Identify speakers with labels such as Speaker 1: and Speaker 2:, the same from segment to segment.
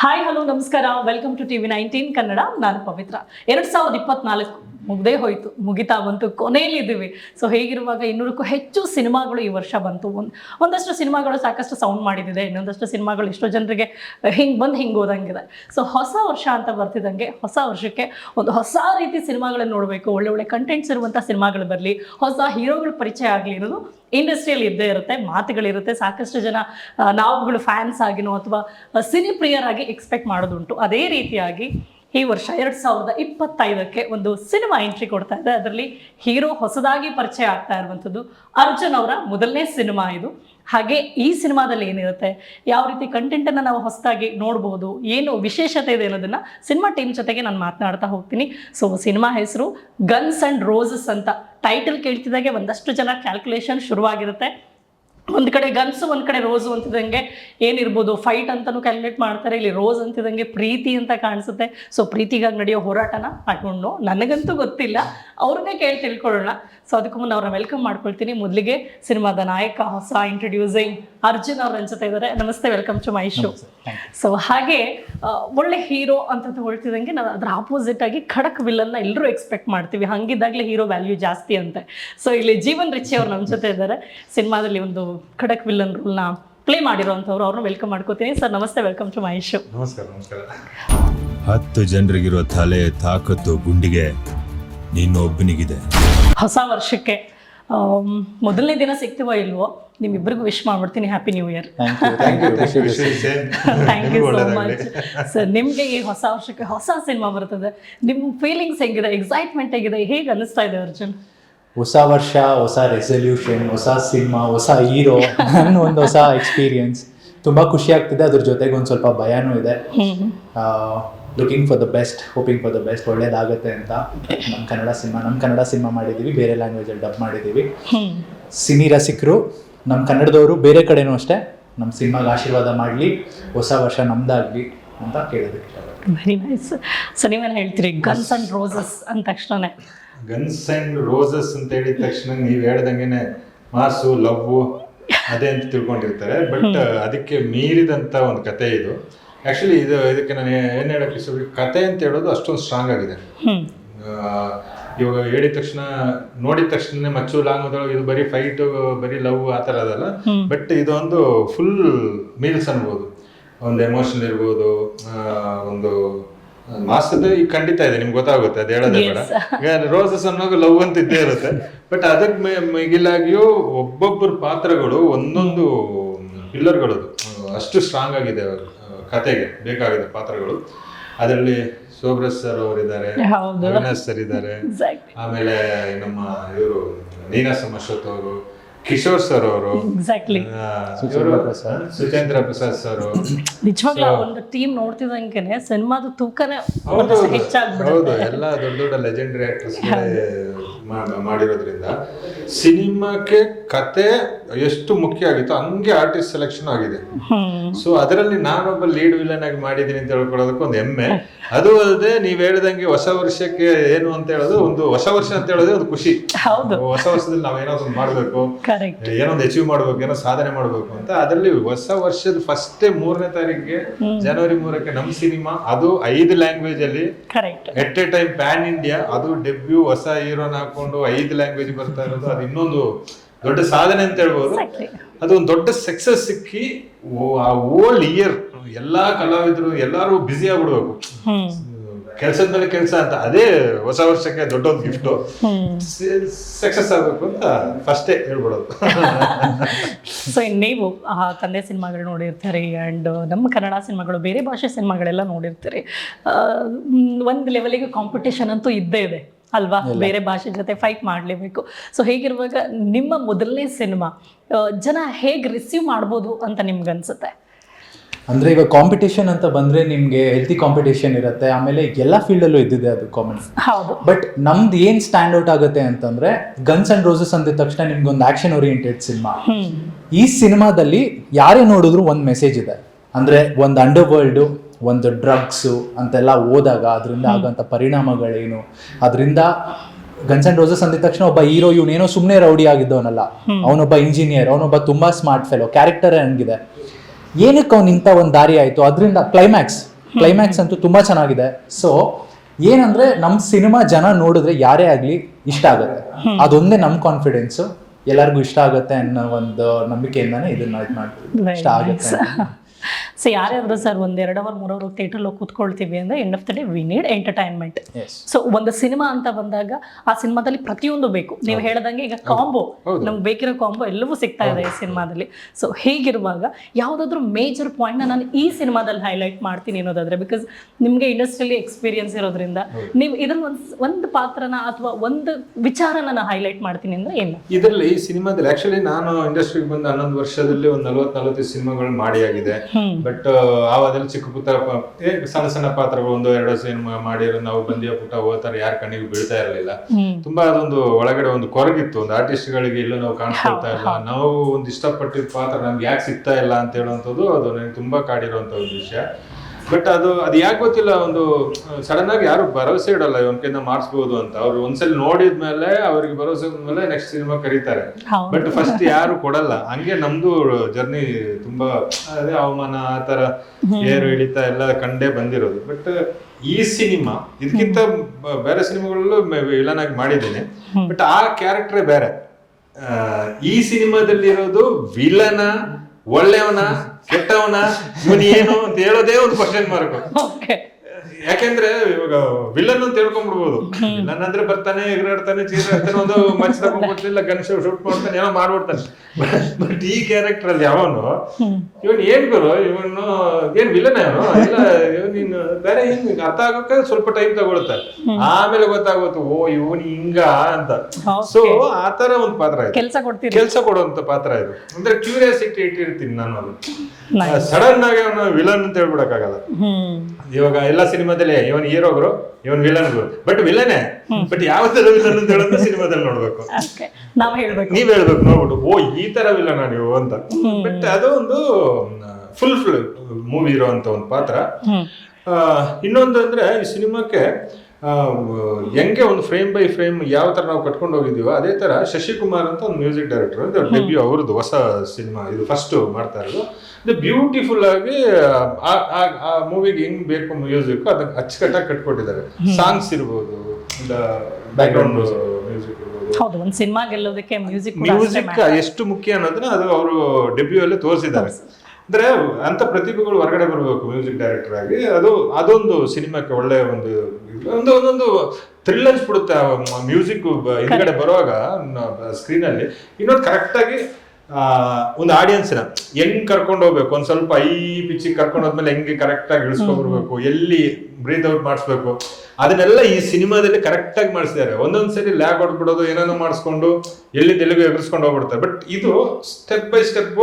Speaker 1: Hi hello ನಮಸ್ಕಾರ. Welcome to TV nineteen Kannada ನಾನು ಪವಿತ್ರ. ಎರಡ್ ಸಾವಿರದ ಇಪ್ಪತ್ನಾಲ್ಕು. ಮುಗ್ದೇ ಹೋಯ್ತು, ಮುಗಿತಾ ಬಂತು ಕೊನೆಯಲ್ಲಿದ್ದೀವಿ ಸೊ ಹೇಗಿರುವಾಗ ಇನ್ನೂರಕ್ಕೂ ಹೆಚ್ಚು ಸಿನಿಮಾಗಳು ಈ ವರ್ಷ ಬಂತು. ಒಂದು, ಒಂದಷ್ಟು ಸಿನಿಮಾಗಳು ಸಾಕಷ್ಟು ಸೌಂಡ್ ಮಾಡಿದಿದೆ, ಇನ್ನೊಂದಷ್ಟು ಸಿನಿಮಾಗಳು ಎಷ್ಟೋ ಜನರಿಗೆ ಹಿಂಗೆ ಬಂದು ಹಿಂಗೆ ಹೋದಂಗಿದೆ. ಸೊ ಹೊಸ ವರ್ಷ ಅಂತ ಬರ್ತಿದ್ದಂಗೆ ಹೊಸ ವರ್ಷಕ್ಕೆ ಒಂದು ಹೊಸ ರೀತಿ ಸಿನಿಮಾಗಳನ್ನ ನೋಡಬೇಕು. ಒಳ್ಳೆ ಒಳ್ಳೆ ಕಂಟೆಂಟ್ಸ್ ಇರುವಂಥ ಸಿನಿಮಾಗಳು ಬರಲಿ, ಹೊಸ ಹೀರೋಗಳ ಪರಿಚಯ ಆಗಲಿ ಅನ್ನೋದು ಇಂಡಸ್ಟ್ರಿಯಲ್ಲಿ ಇದ್ದೇ ಇರುತ್ತೆ, ಮಾತುಗಳಿರುತ್ತೆ. ಸಾಕಷ್ಟು ಜನ ನಾವುಗಳು ಫ್ಯಾನ್ಸ್ ಆಗಿನೋ ಅಥವಾ ಸಿನಿ ಪ್ರಿಯರಾಗಿ ಎಕ್ಸ್ಪೆಕ್ಟ್ ಮಾಡೋದುಂಟು. ಅದೇ ರೀತಿಯಾಗಿ ಈ ವರ್ಷ ಎರಡು ಸಾವಿರದ ಇಪ್ಪತ್ತೈದಕ್ಕೆ ಒಂದು ಸಿನಿಮಾ ಎಂಟ್ರಿ ಕೊಡ್ತಾ ಇದೆ. ಅದರಲ್ಲಿ ಹೀರೋ ಹೊಸದಾಗಿ ಪರಿಚಯ ಆಗ್ತಾ ಇರುವಂಥದ್ದು ಅರ್ಜುನ್ ಅವರ ಮೊದಲನೇ ಸಿನಿಮಾ ಇದು. ಹಾಗೆ ಈ ಸಿನಿಮಾದಲ್ಲಿ ಏನಿರುತ್ತೆ, ಯಾವ ರೀತಿ ಕಂಟೆಂಟನ್ನು ನಾವು ಹೊಸದಾಗಿ ನೋಡ್ಬೋದು, ಏನು ವಿಶೇಷತೆ ಇದೆ ಅನ್ನೋದನ್ನ ಸಿನಿಮಾ ಟೀಮ್ ಜೊತೆಗೆ ನಾನು ಮಾತನಾಡ್ತಾ ಹೋಗ್ತೀನಿ. ಸೊ ಸಿನಿಮಾ ಹೆಸರು ಗನ್ಸ್ ಆ್ಯಂಡ್ ರೋಸಸ್ ಅಂತ. ಟೈಟಲ್ ಕೇಳ್ತಿದ್ದಾಗೆ ಒಂದಷ್ಟು ಜನ ಕ್ಯಾಲ್ಕುಲೇಷನ್ ಶುರುವಾಗಿರುತ್ತೆ. ಒಂದು ಕಡೆ ಗನ್ಸು ಒಂದು ಕಡೆ ರೋಸು ಅಂತಿದ್ದಂಗೆ ಏನಿರ್ಬೋದು ಫೈಟ್ ಅಂತಲೂ ಕ್ಯಾಲ್ಕುಲೇಟ್ ಮಾಡ್ತಾರೆ ಇಲ್ಲಿ ರೋಸ್ ಅಂತಿದ್ದಂಗೆ ಪ್ರೀತಿ ಅಂತ ಕಾಣಿಸುತ್ತೆ. ಸೊ ಪ್ರೀತಿಗಾಗಿ ನಡೆಯೋ ಹೋರಾಟನ ಹಾಕೊಂಡು ನನಗಂತೂ ಗೊತ್ತಿಲ್ಲ ಅವ್ರನ್ನೇ ಕೇಳಿ ತಿಳ್ಕೊಳ್ಳೋಣ. ಸೊ ಅದಕ್ಕೂ ಮುನ್ನ ಅವ್ರನ್ನ ವೆಲ್ಕಮ್ ಮಾಡ್ಕೊಳ್ತೀನಿ. ಮೊದಲಿಗೆ ಸಿನಿಮಾದ ನಾಯಕ ಹೊಸ ಇಂಟ್ರೊಡ್ಯೂಸಿಂಗ್ ಅರ್ಜುನ್ ಅವ್ರ ಅನ್ಸುತ್ತೆ ಇದ್ದಾರೆ. ನಮಸ್ತೆ welcome to my show so ಹಾಗೆ ಒಳ್ಳೆ ಹೀರೋ ಅಂತ ತಗೊಳ್ತಿದಂಗೆ ನಾವು ಅದ್ರ ಆಪೋಸಿಟ್ ಆಗಿ ಖಡಕ್ ವಿಲನ್ನ ಎಲ್ಲರೂ ಎಕ್ಸ್ಪೆಕ್ಟ್ ಮಾಡ್ತೀವಿ. ಹಂಗಿದ್ದಾಗಲೇ ಹೀರೋ ವ್ಯಾಲ್ಯೂ ಜಾಸ್ತಿ ಅಂತೆ. ಸೊ ಇಲ್ಲಿ ಜೀವನ್ ರಿಚಿ ಅವ್ರು ನಮ್ಮ ಜೊತೆ ಇದ್ದಾರೆ. ಸಿನಿಮಾದಲ್ಲಿ ಒಂದು ಖಡಕ್ ವಿಲನ್ ರೋಲ್ನ ಪ್ಲೇ ಮಾಡಿರೋಂಥವ್ರು ಅವ್ರನ್ನ ವೆಲ್ಕಮ್ ಮಾಡ್ಕೋತೀನಿ. ಸರ್ ನಮಸ್ತೆ ವೆಲ್ಕಮ್ ಟು ಮಹೇಶ್
Speaker 2: ನಮಸ್ಕಾರ ನಮಸ್ಕಾರ.
Speaker 3: ಹತ್ತು ಜನರಿಗಿರೋ ತಲೆ ತಾಕತ್ತು ಗುಂಡಿಗೆ ನಿನ್ನೊಬ್ಬನಿಗಿದೆ.
Speaker 1: ಹೊಸ ವರ್ಷಕ್ಕೆ ಆಮ್, ಮೊದಲನೇ ದಿನ ಸಿಗ್ತೀವೋ ಇಲ್ವೋ ನಿಮ್ಮಿಬ್ಬರಿಗೂ ವಿಶ್ ಮಾಡ್ಬಿಡ್ತೀನಿ. Happy new year
Speaker 2: thank you same
Speaker 1: thank you so much sir ನಿಮಗೆ ಈ ಹೊಸ ವರ್ಷಕ್ಕೆ ಹೊಸ ಸಿನಿಮಾ ಬರ್ತದೆ. ನಿಮ್ಮ ಫೀಲಿಂಗ್ಸ್ ಹೆಂಗಿದೆ? ಎಕ್ಸೈಟ್ಮೆಂಟ್ ಹೇಗಿದೆ? ಹೇಗೆ ಅನ್ನಿಸ್ತಾ ಇದೆ ಅರ್ಜುನ್?
Speaker 4: ಹೊಸ ವರ್ಷ ಹೊಸ ರೆಸಲ್ಯೂಷನ್ ಹೊಸ ಸಿನಿಮಾ ಹೊಸ ಹೀರೋ ನನ್ನ ಒಂದು ಹೊಸ ಎಕ್ಸ್ಪೀರಿಯನ್ಸ್ ತುಂಬ ಖುಷಿ ಆಗ್ತಿದೆ. ಅದ್ರ ಜೊತೆಗೆ ಒಂದು ಸ್ವಲ್ಪ ಭಯನೂ ಇದೆ. Looking for the best hoping for the best ಒಳ್ಳೇದಾಗುತ್ತೆ ಅಂತ ನಮ್ಮ ಕನ್ನಡ ಸಿನಿಮಾ ನಮ್ಮ ಕನ್ನಡ ಸಿನಿಮಾ ಮಾಡಿದ್ದೀವಿ ಬೇರೆ ಲ್ಯಾಂಗ್ವೇಜಲ್ಲಿ ಡಬ್ ಮಾಡಿದ್ದೀವಿ ಸಿನಿ ರಸಿಕರು ನಮ್ಮ ಕನ್ನಡದವರು ಬೇರೆ ಕಡೆನೂ ಅಷ್ಟೇ. ನಮ್ಮ ಸಿನಿಮಾಗೆ ಆಶೀರ್ವಾದ ಮಾಡಲಿ ಹೊಸ ವರ್ಷ ನಮ್ದಾಗಲಿ ಅಂತ ಕೇಳೋದಕ್ಕೆ
Speaker 1: ವೆರಿ ನೈಸ್ ಸೊ ನೀವೇನು ಹೇಳ್ತೀರಿ ಗನ್ಸ್ ಅಂಡ್ ರೋಸಸ್ ಅಂದ ತಕ್ಷಣನೇ.
Speaker 2: ಗನ್ಸ್ ಅಂಡ್ ರೋಸಸ್ ಅಂತ ಹೇಳಿದ ತಕ್ಷಣ ನೀವು ಹೇಳ್ದಂಗೆನೆ ಮಾಸು ಲವ್ ಅದೇ ಅಂತ ತಿಳ್ಕೊಂಡಿರ್ತಾರೆ. ಬಟ್ ಅದಕ್ಕೆ ಮೀರಿದಂತ ಒಂದು ಕತೆ ಇದು. ಆಕ್ಚುಲಿ ಇದು ಇದಕ್ಕೆ ನಾನು ಏನ್ ಹೇಳಕ್ಕೆ ಇಷ್ಟಪಡ್ತೀನಿ? ಕತೆ ಅಂತ ಹೇಳೋದು ಅಷ್ಟೊಂದು ಸ್ಟ್ರಾಂಗ್ ಆಗಿದೆ. ಇವಾಗ ಹೇಳಿದ ತಕ್ಷಣ ನೋಡಿದ ತಕ್ಷಣ ಮಚ್ಚು ಲಾಂಗ್ ಇದು ಬರೀ ಫೈಟ್ ಬರೀ ಲವ್ ಆ ಥರ ಅದಲ್ಲ. ಬಟ್ ಇದೊಂದು ಫುಲ್ ಮೀಲ್ಸ್ ಅನ್ಬೋದು. ಒಂದು ಎಮೋಷನ್ ಇರ್ಬೋದು ಒಂದು ಮಾಸದ ಈಗ ಖಂಡಿತ ಇದೆ ನಿಮ್ಗೆ ಗೊತ್ತಾಗುತ್ತೆ ಅದು ಹೇಳೋದೇ ಬೇಡ. ಈಗ ರೋಸಸ್ ಅನ್ನೋದು ಲವ್ ಅಂತ ಇದ್ದೇ ಇರುತ್ತೆ. ಬಟ್ ಅದಕ್ಕೆ ಮಿಗಿಲಾಗಿಯೂ ಒಬ್ಬೊಬ್ಬರ ಪಾತ್ರಗಳು ಒಂದೊಂದು ಪಿಲ್ಲರ್ಗಳು ಅಷ್ಟು ಸ್ಟ್ರಾಂಗ್ ಆಗಿದೆ ಅವರು ಕತೆಗೆ ಬೇಕಾಗಿದೆ ಪಾತ್ರಗಳು. ಅದರಲ್ಲಿ ಸೋಬ್ರಸ್ ಸರ್ ಅವರಿದ್ದಾರೆ ಅವಿನಾಶ್ ಸರ್ ಇದ್ದಾರೆ. ಆಮೇಲೆ ನಮ್ಮ ಇವರು ನೀನಾಸಮ್ ಅಶ್ವಥ್ ಅವರು ಕಿಶೋರ್ ಸರ್ ಅವರು.
Speaker 1: ಎಕ್ಸಾಕ್ಟ್ಲಿ
Speaker 4: ಸುಚೇಂದ್ರ ಪ್ರಸಾದ್.
Speaker 2: ಸುಚೇಂದ್ರ ಪ್ರಸಾದ್ ಸರ್
Speaker 1: ನಿಜವಾಗ್ಲೂ ಒಂದು ಟೀಮ್ ನೋಡ್ತಿದ್ದಂಗೆನೆ ಸಿನಿಮಾದ ತೂಕನೇ ಹೆಚ್ಚಾಗ್ಬಿಡುತ್ತೆ.
Speaker 2: ಹೌದು. ಎಲ್ಲ ದೊಡ್ಡ ದೊಡ್ಡ ಲೆಜೆಂಡರಿ ಆಕ್ಟರ್ಸ್ ಮಾಡಿರೋದ್ರಿಂದ ಸಿನಿಮಾಕ್ಕೆ ಕತೆ ಎಷ್ಟು ಮುಖ್ಯ ಆಗಿತ್ತು ಹಂಗೆ ಆರ್ಟಿಸ್ಟ್ ಸೆಲೆಕ್ಷನ್ ಆಗಿದೆ. ಸೊ ಅದರಲ್ಲಿ ನಾನೊಬ್ಬ ಲೀಡ್ ವಿಲನ್ ಆಗಿ ಮಾಡಿದ್ದೀನಿ ಅಂತ ಹೇಳ್ಕೊಳ್ಳೋದಕ್ಕೆ ಒಂದು ಹೆಮ್ಮೆ. ಅದು ಅಲ್ಲದೆ ನೀವ್ ಹೇಳ್ದಂಗೆ ಹೊಸ ವರ್ಷಕ್ಕೆ ಏನು ಅಂತ ಹೇಳೋದು ಒಂದು ಹೊಸ ವರ್ಷ ಅಂತ ಹೇಳೋದೇ ಒಂದು ಖುಷಿ. ಹೊಸ ವರ್ಷದಲ್ಲಿ ನಾವ್ ಏನೋ ಒಂದು ಮಾಡ್ಬೇಕು.
Speaker 1: ಕರೆಕ್ಟ್
Speaker 2: ಏನೋ ಒಂದು ಅಚೀವ್ ಮಾಡ್ಬೇಕು ಏನೋ ಸಾಧನೆ ಮಾಡ್ಬೇಕು ಅಂತ. ಅದರಲ್ಲಿ ಹೊಸ ವರ್ಷದ ಫಸ್ಟ್ ಮೂರನೇ ತಾರೀಕಿಗೆ ಜನವರಿ ಮೂರಕ್ಕೆ ನಮ್ಮ ಸಿನಿಮಾ ಅದು ಐದು ಲ್ಯಾಂಗ್ವೇಜ್ ಅಲ್ಲಿ at a time pan India ಅದು ಡೆಬ್ಯೂ ಹೊಸ ಹೀರೋನ ಹಾಕೊಂಡು ಐದು ಲ್ಯಾಂಗ್ವೇಜ್ ಬರ್ತಾ ಇರೋದು ಅದು ಇನ್ನೊಂದು ದೊಡ್ಡ ಸಾಧನೆ ಅಂತ ಹೇಳ್ಬೋದು. ಅದು ಒಂದು ದೊಡ್ಡ ಸಕ್ಸಸ್ ಸಿಕ್ಕಿ ಆ ಓಲ್ಡ್ ಇಯರ್ ಎಲ್ಲಾ ಕಲಾವಿದರು ಎಲ್ಲಾರು ಬ್ಯುಸಿ ಆಗ್ಬಿಡ್ಬೇಕು. ಕೆಲಸದ ಮೇಲೆ ಕೆಲಸ ಅಂತ ಅದೇ ಹೊಸ ವರ್ಷಕ್ಕೆ ದೊಡ್ಡ ಒಂದು ಗಿಫ್ಟ್ ಸಕ್ಸಸ್ ಆಗ್ಬೇಕು ಅಂತ ಫಸ್ಟೇ ಹೇಳ್ಬಿಡೋದು.
Speaker 1: ಸೊ ನೀವು ತಂದೆ ಸಿನಿಮಾಗಳು ನೋಡಿರ್ತೀರಿ ಆ್ಯಂಡ್ ನಮ್ಮ ಕನ್ನಡ ಸಿನಿಮಾಗಳು ಬೇರೆ ಭಾಷೆ ಸಿನಿಮಾಗಳೆಲ್ಲ ನೋಡಿರ್ತೀರಿ. ಒಂದು ಲೆವೆಲಿಗೆ ಕಾಂಪಿಟೇಷನ್ ಅಂತೂ ಇದ್ದೇ ಇದೆ. ಅಲ್ವಾ? ಬೇರೆ ಭಾಷೆ ಜೊತೆ ಫೈಟ್ ಮಾಡಲೇಬೇಕು. ಸೊ ಹೇಗಿರುವಾಗ ನಿಮ್ಮ ಮೊದಲನೇ ಸಿನಿಮಾ ಜನ ಹೇಗೆ ರಿಸೀವ್ ಮಾಡ್ಬೋದು ಅಂತ ನಿಮ್ಗೆ ಅನ್ಸುತ್ತೆ?
Speaker 4: ಅಂದರೆ ಈಗ ಕಾಂಪಿಟೇಷನ್ ಅಂತ ಬಂದರೆ ನಿಮಗೆ ಹೆಲ್ತಿ ಕಾಂಪಿಟೇಷನ್ ಇರುತ್ತೆ. ಆಮೇಲೆ ಎಲ್ಲ ಫೀಲ್ಡಲ್ಲೂ ಇದ್ದಿದೆ ಅದು ಕಾಮನ್
Speaker 1: ಹೌದು.
Speaker 4: ಬಟ್ ನಮ್ದು ಏನು ಸ್ಟ್ಯಾಂಡ್ ಔಟ್ ಆಗುತ್ತೆ ಅಂತಂದ್ರೆ ಗನ್ಸ್ ಅಂಡ್ ರೋಸಸ್ ಅಂದಿದ ತಕ್ಷಣ ನಿಮ್ಗೆ ಒಂದು ಆಕ್ಷನ್ ಓರಿಯೆಂಟೆಡ್ ಸಿನಿಮಾ ಈ ಸಿನಿಮಾದಲ್ಲಿ ಯಾರೇ ನೋಡಿದ್ರು ಒಂದು ಮೆಸೇಜ್ ಇದೆ. ಅಂದ್ರೆ ಒಂದು ಅಂಡರ್ ವರ್ಲ್ಡು ಒಂದು ಡ್ರಗ್ಸು ಅಂತೆಲ್ಲ ಹೋದಾಗ ಅದರಿಂದ ಆಗೋಂಥ ಪರಿಣಾಮಗಳೇನು? ಅದರಿಂದ ಗನ್ಸ್ ಅಂಡ್ ರೋಸಸ್ ಅಂದಿದ ತಕ್ಷಣ ಒಬ್ಬ ಹೀರೋ ಇವನೇನೋ ಸುಮ್ಮನೆ ರೌಡಿ ಆಗಿದ್ದವನಲ್ಲ. ಅವನೊಬ್ಬ ಇಂಜಿನಿಯರ್ ಅವನೊಬ್ಬ ತುಂಬಾ ಸ್ಮಾರ್ಟ್ ಫೆಲೋ ಕ್ಯಾರೆಕ್ಟರ್ ಹಂಗಿದೆ. ಏನಕ್ಕೆ ಅವ್ನು ಇಂಥ ಒಂದು ದಾರಿ ಆಯಿತು? ಅದರಿಂದ ಕ್ಲೈಮ್ಯಾಕ್ಸ್ ಕ್ಲೈಮ್ಯಾಕ್ಸ್ ಅಂತೂ ತುಂಬ ಚೆನ್ನಾಗಿದೆ. ಸೊ ಏನಂದ್ರೆ ನಮ್ಮ ಸಿನಿಮಾ ಜನ ನೋಡಿದ್ರೆ ಯಾರೇ ಆಗಲಿ ಇಷ್ಟ ಆಗುತ್ತೆ. ಅದೊಂದೇ ನಮ್ಮ ಕಾನ್ಫಿಡೆನ್ಸು ಎಲ್ಲರಿಗೂ ಇಷ್ಟ ಆಗುತ್ತೆ ಅನ್ನೋ ಒಂದು ನಂಬಿಕೆಯಿಂದಾನೇ ಇದನ್ನ ಇದು ಮಾಡ್ತೀವಿ. ಇಷ್ಟ ಆಗುತ್ತೆ.
Speaker 1: ಸೊ ಯಾರ್ಯಾರು ಸರ್ ಒಂದ್ ಎರಡು ಅವರ್ ಮೂರ್ ಅವರ್ ಥಿಯೇಟರ್ ಹೋಗಿ ಕೂತ್ಕೊಳ್ತೀವಿ ಅಂದ್ರೆ end of the day we need entertainment. So ಒಂದು ಸಿನಿಮಾ ಅಂತ ಬಂದಾಗ ಆ ಸಿನಿಮಾದಲ್ಲಿ ಪ್ರತಿಯೊಂದು ಬೇಕು. ನೀವು ಹೇಳ್ದಂಗೆ ಈಗ ಕಾಂಬೋ ನಮ್ಗೆ ಬೇಕಿರೋ ಕಾಂಬೋ ಎಲ್ಲವೂ ಸಿಗ್ತಾ ಇದೆ ಈ ಸಿನಿಮಾದಲ್ಲಿ ಸೊ ಹೀಗಿರುವಾಗ ಯಾವುದಾದ್ರೂ ಮೇಜರ್ ಪಾಯಿಂಟ್ನ ನಾನು ಈ ಸಿನಿಮಾದಲ್ಲಿ ಹೈಲೈಟ್ ಮಾಡ್ತೀನಿ ಅನ್ನೋದಾದ್ರೆ ಬಿಕಾಸ್ ನಿಮಗೆ ಇಂಡಸ್ಟ್ರಿಯಲ್ಲಿ ಎಕ್ಸ್ಪೀರಿಯನ್ಸ್ ಇರೋದ್ರಿಂದ ನೀವು ಇದನ್ನ ಒಂದು ಒಂದು ಪಾತ್ರನ ಅಥವಾ ಒಂದು ವಿಚಾರನ ನಾನು ಹೈಲೈಟ್ ಮಾಡ್ತೀನಿ ಅಂದ್ರೆ ಏನು?
Speaker 2: ಇದರಲ್ಲಿ ಈ ಸಿನಿಮಾದಲ್ಲಿ ಆಕ್ಚುಲಿ ನಾನು ಇಂಡಸ್ಟ್ರಿಗೆ ಬಂದ ಹನ್ನೊಂದು ವರ್ಷದಲ್ಲಿ ಒಂದು ನಲ್ವತ್ ನಲ್ವತ್ತೈದು ಸಿನಿಮಾಗಳು ಮಾಡಿ ಆಗಿದೆ ಬಟ್ ಆವಾದಲ್ಲಿ ಚಿಕ್ಕ ಪುಟ್ಟ ಪ- ಸಣ್ಣ ಸಣ್ಣ ಪಾತ್ರಗಳು ಒಂದು ಎರಡು ಸೀನ್ ಮಾಡಿರೋ ನಾವು ಬಂದಿಯ ಪುಟ್ಟ ಹೋಗ್ತಾರೆ ಯಾರ ಕಣ್ಣಿಗೆ ಬೀಳ್ತಾ ಇರಲಿಲ್ಲ. ತುಂಬಾ ಅದೊಂದು ಒಳಗಡೆ ಒಂದು ಕೊರಗಿತ್ತು. ಒಂದು ಆರ್ಟಿಸ್ಟ್ ಗಳಿಗೆ ಎಲ್ಲೂ ನಾವು ಕಾಣಿಸ್ಕೊಳ್ತಾ ಇಲ್ಲ ನಾವು ಒಂದು ಇಷ್ಟಪಟ್ಟಿದ್ದ ಪಾತ್ರ ನಮ್ಗೆ ಯಾಕೆ ಸಿಗ್ತಾ ಇಲ್ಲ ಅಂತ ಹೇಳುವಂಥದ್ದು ಅದು ನನಗೆ ತುಂಬಾ ಕಾಡಿರುವಂತ ಒಂದು ವಿಷಯ. ಬಟ್ ಅದು ಅದು ಯಾಕೆ ಗೊತ್ತಿಲ್ಲ ಒಂದು ಸಡನ್ ಆಗಿ ಯಾರು ಭರವಸೆ ಇಡಲ್ಲ ಇವನ್ ಕೈಯಿಂದ ಮಾಡಿಸ್ಬೋದು ಅಂತ. ಅವ್ರು ಒಂದ್ಸಲ ನೋಡಿದ್ಮೇಲೆ ಅವ್ರಿಗೆ ಭರವಸೆ ಮೇಲೆ ನೆಕ್ಸ್ಟ್ ಸಿನಿಮಾ ಕರೀತಾರೆ. ಬಟ್ ಫಸ್ಟ್ ಯಾರು ಕೊಡಲ್ಲ. ಹಂಗೆ ನಮ್ದು ಜರ್ನಿ ತುಂಬಾ ಅದೇ ಅವಮಾನ ಆ ತರ ಏರು ಇಳಿತ ಎಲ್ಲ ಕಂಡೇ ಬಂದಿರೋದು. ಬಟ್ ಈ ಸಿನಿಮಾ ಇದಕ್ಕಿಂತ ಬೇರೆ ಸಿನಿಮಾಗಳಲ್ಲೂ ವಿಲನ್ ಆಗಿ ಮಾಡಿದ್ದೇನೆ. ಬಟ್ ಆ ಕ್ಯಾರೆಕ್ಟರ್ ಬೇರೆ. ಈ ಸಿನಿಮಾದಲ್ಲಿರೋದು ವಿಲನ ಒಳ್ಳೆಯವನ ಕೆಟ್ಟವನ ಇವನ್ ಏನು ಅಂತ ಹೇಳೋದೇ ಒಂದು ಕ್ವಶನ್ ಮಾರ್ಕ್ ಯಾಕೆಂದ್ರೆ ಇವಾಗ ವಿಲನ್ ಅಂತ ಹೇಳ್ಕೊಂಡ್ಬಿಡ್ಬೋದು. ವಿಲನ್ ಅಂದ್ರೆ ಬರ್ತಾನೆ ಎಗರಾಡ್ತಾನೆ ಚೀರಾಡ್ತಾನೆ ಒಂದು ಮಚ್ಚ ತಗೊಂಡ್ಬಿಡ್ತಿಲ್ಲ ಗಣೇಶ ಶೂಟ್ ಮಾಡ್ತಾನೆ ಏನೋ ಮಾಡ್ಬಿಡ್ತಾನೆ. ಬಟ್ ಈ ಕ್ಯಾರೆಕ್ಟರ್ ಅಲ್ಲಿ ಅವನು ಇವನ್ ಏನ್ ಗುರು? ಇವನು ಏನ್ ವಿಲನ್ ಇಲ್ಲ ಇವ್ನ್ ನೀನು ಬೇರೆ ಹಿಂಗ್ ಅರ್ಥ ಆಗೋಕೆ ಸ್ವಲ್ಪ ಟೈಮ್ ತಗೊಳುತ್ತೆ. ಆಮೇಲೆ ಗೊತ್ತಾಗುತ್ತೆ ಓ ಇವನ್ ಹಿಂಗ ಅಂತ. ಸೊ ಆತರ ತರ ಒಂದ್ ಪಾತ್ರ ಇದೆ.
Speaker 1: ಕೆಲಸ ಕೊಡ್ತೀರಿ.
Speaker 2: ಕೆಲಸ ಕೊಡುವಂತ ಪಾತ್ರ ಇದು. ಅಂದ್ರೆ ಕ್ಯೂರಿಯಾಸಿಟಿ ಇಟ್ಟಿರ್ತೀನಿ ನಾನು ಅದು ಸಡನ್ ಆಗಿ ಅವನು ವಿಲನ್ ಅಂತ ಹೇಳ್ಬಿಡಕ್ಕಾಗಲ್ಲ.
Speaker 1: ಆಗಲ್ಲ
Speaker 2: ಇವಾಗ ಎಲ್ಲ ಸಿನಿಮಾದಲ್ಲಿ ಇವನ್ ಹೀರೋಗ್ರು ಇವನ್ ವಿಲನ್ ಬಟ್ ವಿಲನೇ ಬಟ್ ಯಾವ ತರ ವಿಲನ್ ಅಂತ ಹೇಳೋದು ಸಿನಿಮಾದಲ್ಲಿ ನೋಡ್ಬೇಕು.
Speaker 1: ಓಕೆ ನಾವ್ ಹೇಳ್ಬೇಕು.
Speaker 2: ನೀವ್ ಹೇಳ್ಬೇಕು ನೋಡ್ಬಿಟ್ಟು ಓ ಈ ತರ ವಿಲನ್ ನೀವು ಅಂತ. ಬಟ್ ಅದು ಒಂದು ಫುಲ್ ಫುಲ್ ಮೂವಿ ಇರುವಂತ ಒಂದು ಪಾತ್ರ. ಆ, ಇನ್ನೊಂದು ಅಂದ್ರೆ ಈ ಸಿನಿಮಾಕ್ಕೆ ಆ, ಹೆಂಗೆ ಒಂದು ಫ್ರೇಮ್ ಬೈ ಫ್ರೇಮ್ ಯಾವ ತರ ನಾವು ಕಟ್ಕೊಂಡು ಹೋಗಿದೀವೋ ಅದೇ ತರ ಶಶಿಕುಮಾರ್ ಅಂತ ಒಂದು ಮ್ಯೂಸಿಕ್ ಡೈರೆಕ್ಟರ್ ಅಂದ್ರೆ ಡೆಬ್ಯೂ ಅವ್ರದ್ದು ಹೊಸ ಸಿನಿಮಾ ಇದು ಫಸ್ಟ್ ಮಾಡ್ತಾ ಇರೋದು. ಇದು ಬ್ಯೂಟಿಫುಲ್ ಆಗಿ ಆ- ಮೂವಿಗೆ ಹೆಂಗ್ ಬೇಕು ಮ್ಯೂಸಿಕ್ ಅದಕ್ಕೆ ಅಚ್ಚುಕಟ್ಟಾಗಿ ಕಟ್ಕೊಟ್ಟಿದ್ದಾರೆ. ಸಾಂಗ್ಸ್ ಇರ್ಬೋದು ಬ್ಯಾಕ್ಗ್ರೌಂಡ್ ಮ್ಯೂಸಿಕ್ ಇರ್ಬೋದು
Speaker 1: ಹೌದು ಒಂದು ಸಿನಿಮಾ ಗೆಲ್ಲೋದಕ್ಕೆ ಮ್ಯೂಸಿಕ್
Speaker 2: ಮ್ಯೂಸಿಕ್ ಎಷ್ಟು ಮುಖ್ಯ ಅನ್ನೋದನ್ನ ಅದು ಅವರು ಡೆಬ್ಯೂ ಅಲ್ಲಿ ತೋರಿಸಿದ್ದಾರೆ. ಅಂದ್ರೆ ಅಂತ ಪ್ರತಿಭೆಗಳು ಹೊರಗಡೆ ಬರಬೇಕು ಮ್ಯೂಸಿಕ್ ಡೈರೆಕ್ಟರ್ ಆಗಿ. ಅದು ಅದೊಂದು ಸಿನಿಮಾಕ್ಕೆ ಒಳ್ಳೆ ಒಂದು ಒಂದು ಒಂದೊಂದು ಥ್ರಿಲ್ ಅನ್ಸ್ಬಿಡುತ್ತೆ ಮ್ಯೂಸಿಕ್ ಹಿಂದ್ಗಡೆ ಬರುವಾಗ ಸ್ಕ್ರೀನಲ್ಲಿ ಇನ್ನೊಂದು ಕರೆಕ್ಟ್ ಆಗಿ ಆ, ಒಂದು ಆಡಿಯನ್ಸ್ನ. ಹೆಂಗ್ ಕರ್ಕೊಂಡು ಹೋಗ್ಬೇಕು? ಒಂದ್ ಸ್ವಲ್ಪ ಐ ಪಿಚ್ಚಿಗೆ ಕರ್ಕೊಂಡು ಹೋದ್ಮೇಲೆ ಹೆಂಗೆ ಕರೆಕ್ಟ್ ಆಗಿ ಇಳಿಸ್ಕೊಂಡ್ಬರ್ಬೇಕು ಎಲ್ಲಿ ಬ್ರೀತ್ ಔಟ್ ಮಾಡಿಸ್ಬೇಕು? ಅದನ್ನೆಲ್ಲ ಈ ಸಿನಿಮಾದಲ್ಲಿ ಕರೆಕ್ಟ್ ಆಗಿ ಮಾಡಿಸಿದ್ದಾರೆ. ಒಂದೊಂದ್ ಸರಿ ಲ್ಯಾಗ್ ಹೊಡ್ಬಿಡೋದು ಏನೇನೋ ಮಾಡಿಸ್ಕೊಂಡು ಎಲ್ಲಿ ಎಲ್ಲಿಗೂ ಎಗರ್ಸ್ಕೊಂಡು ಹೋಗ್ಬಿಡ್ತಾರೆ. ಬಟ್ ಇದು ಸ್ಟೆಪ್ ಬೈ ಸ್ಟೆಪ್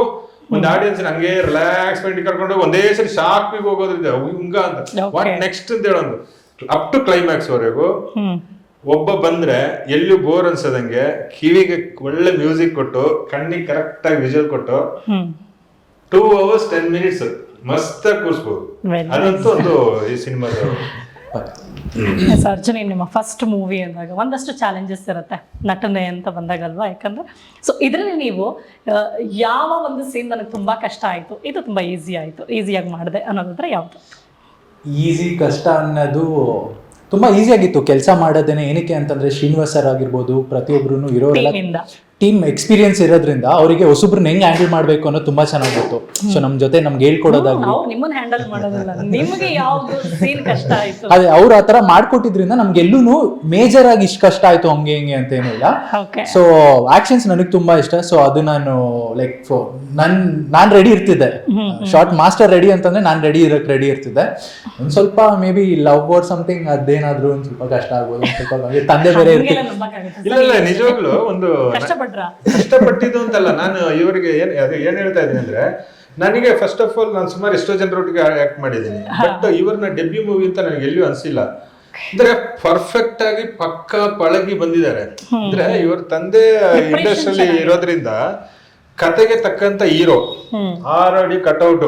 Speaker 2: ಒಂದು ಆಡಿಯನ್ಸ್ ಹಂಗೆ ರಿಲ್ಯಾಕ್ಸ್ ಮೈಂಡ್ ಕರ್ಕೊಂಡು ಹೋಗಿ ಒಂದೇ ಸರಿ ಶಾಕ್ ಹೋಗೋದ್ರಿಂದ ಹಿಂಗ ಅಂತ. ವಾಟ್ ನೆಕ್ಸ್ಟ್ ಅಂತ ಹೇಳೋದು. ಅಪ್ ಟು ಕ್ಲೈಮ್ಯಾಕ್ಸ್ ವರೆಗೂ ಒಬ್ಬ ಬಂದ್ರೆ ಎಲ್ಲೂ ಬೋರ್ ಅನ್ಸದಂಗೆ ಕಿವಿಗೆ ಒಳ್ಳೆ ಮ್ಯೂಸಿಕ್ ಕೊಟ್ಟು ಕಣ್ಣಿಗೆ ಕರೆಕ್ಟ್ ಆಗಿ ವಿಜುವಲ್ ಕೊಟ್ಟು ಟೂ ಅವರ್ಸ್ ಟೆನ್ ಮಿನಿಟ್ಸ್ ಮಸ್ತ್ ಕೂರಿಸ್ಬೋದು.
Speaker 1: Very
Speaker 2: ಅದಂತೂ ಒಂದು ಈ ಸಿನಿಮಾದ
Speaker 1: ಅರ್ಜುನಿ ನಿಮ್ಮ ಫಸ್ಟ್ ಮೂವಿ ಅಂದಾಗ ಒಂದಷ್ಟು ಚಾಲೆಂಜಸ್ ಇರುತ್ತೆ ನಟನೆ ಅಂತ ಬಂದಾಗಲ್ವಾ? ಯಾಕಂದ್ರೆ ಸೊ ಇದರಲ್ಲಿ ನೀವು ಯಾವ ಒಂದು ಸೀನ್ ನನಗೆ ತುಂಬಾ ಕಷ್ಟ ಆಯಿತು ಇದು ತುಂಬಾ ಈಸಿ ಆಯ್ತು ಈಸಿಯಾಗಿ ಮಾಡಿದೆ ಅನ್ನೋದಾದ್ರೆ ಯಾವುದು?
Speaker 4: ಈಸಿ ಕಷ್ಟ ಅನ್ನೋದು ತುಂಬಾ ಈಸಿ ಆಗಿತ್ತು. ಕೆಲಸ ಮಾಡೋದೇನೆ ಏನಕ್ಕೆ ಅಂತಂದ್ರೆ ಶ್ರೀನಿವಾಸ್ ಸರ್ ಆಗಿರ್ಬೋದು ಪ್ರತಿಯೊಬ್ಬರು ಇರೋರೆಲ್ಲ ಟೀಮ್ ಎಕ್ಸ್ಪೀರಿಯನ್ಸ್ ಇರೋದ್ರಿಂದ ಅವರಿಗೆ ಹೊಸಬ್ರನ್ನ ಹೆಂಗ್ ಹ್ಯಾಂಡಲ್ ಮಾಡ್ಬೇಕು ಅನ್ನೋದು ತುಂಬಾ ಚೆನ್ನಾಗಿ ಗೊತ್ತು ಸೊ ನಮ್ ಜೊತೆ ನಮ್ಗೆ ಹೇಳ್ಕೊಡೋದಾಗ್ಲಿ.
Speaker 1: ಅವ್ರು ನಿಮ್ಮನ್ನ ಹ್ಯಾಂಡಲ್ ಮಾಡೋದಿಲ್ಲ. ನಿಮಗೆ ಯಾವ್ದು ಸೀನ್ ಕಷ್ಟ ಆಯ್ತು?
Speaker 4: ಅದೇ ಅವ್ರ ಆತರ ತರ ಮಾಡ್ಕೊಟ್ಟಿದ್ರಿಂದ ನಮ್ಗೆ ಎಲ್ಲೂ ಮೇಜರ್ ಆಗಿ ಇಷ್ಟು ಕಷ್ಟ ಆಯ್ತು ಹಂಗೆ ಹಿಂಗೆ ಅಂತ ಏನಿಲ್ಲ
Speaker 1: ಓಕೆ
Speaker 4: ಸೊ ಆಕ್ಷನ್ಸ್ ನನಗೆ ತುಂಬಾ ಇಷ್ಟ. ಸೊ ಅದು ನಾನು ಲೈಕ್ ನನ್ ನಾನ್ ರೆಡಿ ಇರ್ತಿದ್ದೆ. ಶಾರ್ಟ್ ಮಾಸ್ಟರ್ ರೆಡಿ ಅಂತಂದ್ರೆ ನಾನ್ ರೆಡಿ ಇರಕ್ ರೆಡಿ ಇರ್ತಿದ್ದೆ. ಒಂದ್ ಸ್ವಲ್ಪ maybe love or something ಅದೇನಾದ್ರೂ ಒಂದ್ ಸ್ವಲ್ಪ ಕಷ್ಟ ಆಗ್ಬೋದು ಒಂದ್ ಸ್ವಲ್ಪ ತಂದೆ ಬೇರೆ ಇರ್ತಿಲ್ಲ
Speaker 1: ಹಂಗೆಲ್ಲ
Speaker 2: ಇಲ್ಲ ಇಲ್ಲ ನಿಜವಾಗ್ಲು ಒಂದು
Speaker 1: ಕಷ್ಟಪಟ್ರ?
Speaker 2: ಕಷ್ಟಪಟ್ಟಿದ್ದು ಅಂತಲ್ಲ ನಾನು ಇವರಿಗೆ ಏನ್ ಅದು ಏನ್ ಹೇಳ್ತಾ ಇದ್ದೀನಿ ಅಂದ್ರೆ ನನಗೆ ಫಸ್ಟ್ ಆಫ್ ಆಲ್ ನಾನು ಸುಮಾರು ಎಷ್ಟೋ ಜನರೊಟ್ಟಿಗೆ ಆಕ್ಟ್ ಮಾಡಿದ್ದೀನಿ. ಬಟ್ ಇವ್ರನ್ನ ಡೆಬ್ಯೂ ಮೂವಿ ಅಂತ ನನಗೆ ಎಲ್ಲಿಯೂ ಅನ್ಸಿಲ್ಲ. ಅಂದ್ರೆ ಪರ್ಫೆಕ್ಟ್ ಆಗಿ ಪಕ್ಕ ಪಳಗಿ ಬಂದಿದ್ದಾರೆ. ಅಂದ್ರೆ ಇವ್ರ ತಂದೆ ಇಂಡಸ್ಟ್ರಿಯಲ್ಲಿ ಇರೋದ್ರಿಂದ ಕತೆಗೆ ತಕ್ಕಂತ ಹೀರೋ ಆರ್ ಅಡಿ ಕಟ್ಔಟ್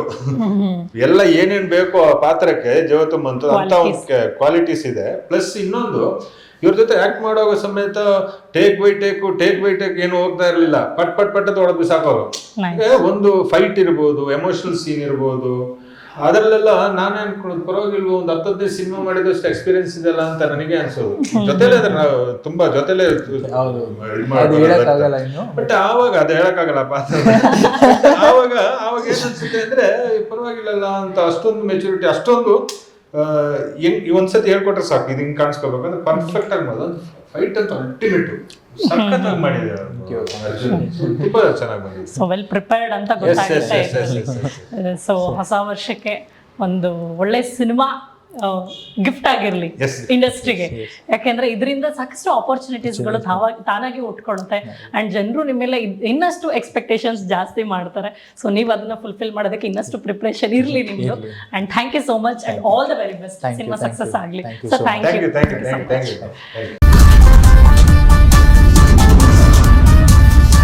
Speaker 2: ಎಲ್ಲ ಏನೇನ್ ಬೇಕು ಆ ಪಾತ್ರಕ್ಕೆ ಜೀವ ಅಂತ ಅಂತ ಒಂದು ಕ್ವಾಲಿಟೀಸ್ ಇದೆ. ಪ್ಲಸ್ ಇನ್ನೊಂದು ಇವ್ರ ಜೊತೆ ಆಕ್ಟ್ ಮಾಡುವಾಗ ಸಮೇತ take by take take by take ಏನು ಹೋಗ್ತಾ ಇರಲಿಲ್ಲ. ಪಟ್ ಪಟ್ ಪಟ್ ಬಿಸಾಕೋರು. ಏ, ಒಂದು ಫೈಟ್ ಇರ್ಬೋದು ಎಮೋಷನಲ್ ಸೀನ್ ಇರ್ಬೋದು. ಅದರಲ್ಲೆಲ್ಲ ನಾನೇ ಅನ್ಕೊಳ್ಳೋದು ಪರವಾಗಿಲ್ವ ಒಂದು ಹತ್ತು ಹದಿನೈದು ಸಿನಿಮಾ ಮಾಡಿದಷ್ಟು ಎಕ್ಸ್ಪೀರಿಯನ್ಸ್ ಇದೆಲ್ಲ ಅಂತ ನನಗೆ ಅನ್ಸೋದು. ಜೊತೆಲೆ ಅದ್ರ ತುಂಬಾ ಜೊತೆಲೆ. ಬಟ್ ಆವಾಗ ಅದು ಹೇಳಕ್ಕಾಗಲ್ಲಪ್ಪ ಆವಾಗ ಆವಾಗ ಏನ್ ಅನ್ಸುತ್ತೆ ಅಂದ್ರೆ ಪರವಾಗಿಲ್ಲಲ್ಲ ಅಂತ ಅಷ್ಟೊಂದು ಮೆಚುರಿಟಿ ಅಷ್ಟೊಂದು ಹೆಂಗ್ ಈ ಒಂದ್ಸತಿ ಹೇಳ್ಕೊಟ್ರೆ ಸಾಕು ಇದು ಹಿಂಗ್ ಕಾಣಿಸ್ಕೋಬೇಕು. ಅಂದ್ರೆ ಪರ್ಫೆಕ್ಟ್ ಆಗಿ ಮಾಡೋದು ಫೈಟ್ ಅಂತ ಅಲ್ಟಿಮೇಟ್ ಸಖತ್ತಾಗಿ ಮಾಡಿದ್ದಾರೆ ಅರ್ಜುನ್. ತುಂಬಾ ಚೆನ್ನಾಗಿ ಬಂದಿದೆ
Speaker 1: ಸೊ ವೆಲ್ ಪ್ರಿಪೇರ್ಡ್ ಅಂತ ಗೊತ್ತಾಗುತ್ತೆ. ಸೊ ಹೊಸ ವರ್ಷಕ್ಕೆ ಒಂದು ಒಳ್ಳೆ ಸಿನಿಮಾ ಗಿಫ್ಟ್ ಆಗಿರ್ಲಿ ಇಂಡಸ್ಟ್ರಿಗೆ ಯಾಕೆಂದ್ರೆ ಇದರಿಂದ ಸಾಕಷ್ಟು ಆಪರ್ಚುನಿಟೀಸ್ಗಳು ತಾವಾಗಿ ತಾನಾಗಿ ಉಟ್ಕೊಳ್ಳುತ್ತೆ. ಅಂಡ್ ಜನರು ನಿಮ್ಮೆಲ್ಲ ಮೇಲೆ ಇನ್ನಷ್ಟು ಎಕ್ಸ್ಪೆಕ್ಟೇಷನ್ಸ್ ಜಾಸ್ತಿ ಮಾಡ್ತಾರೆ. ಸೊ ನೀವು ಅದನ್ನ ಫುಲ್ಫಿಲ್ ಮಾಡೋದಕ್ಕೆ ಇನ್ನಷ್ಟು ಪ್ರಿಪ್ರೇಷನ್ ಇರಲಿ ನಿಮ್ದು. And thank you so much and all the very best cinema success. ಆಗಲಿ. So
Speaker 2: thank you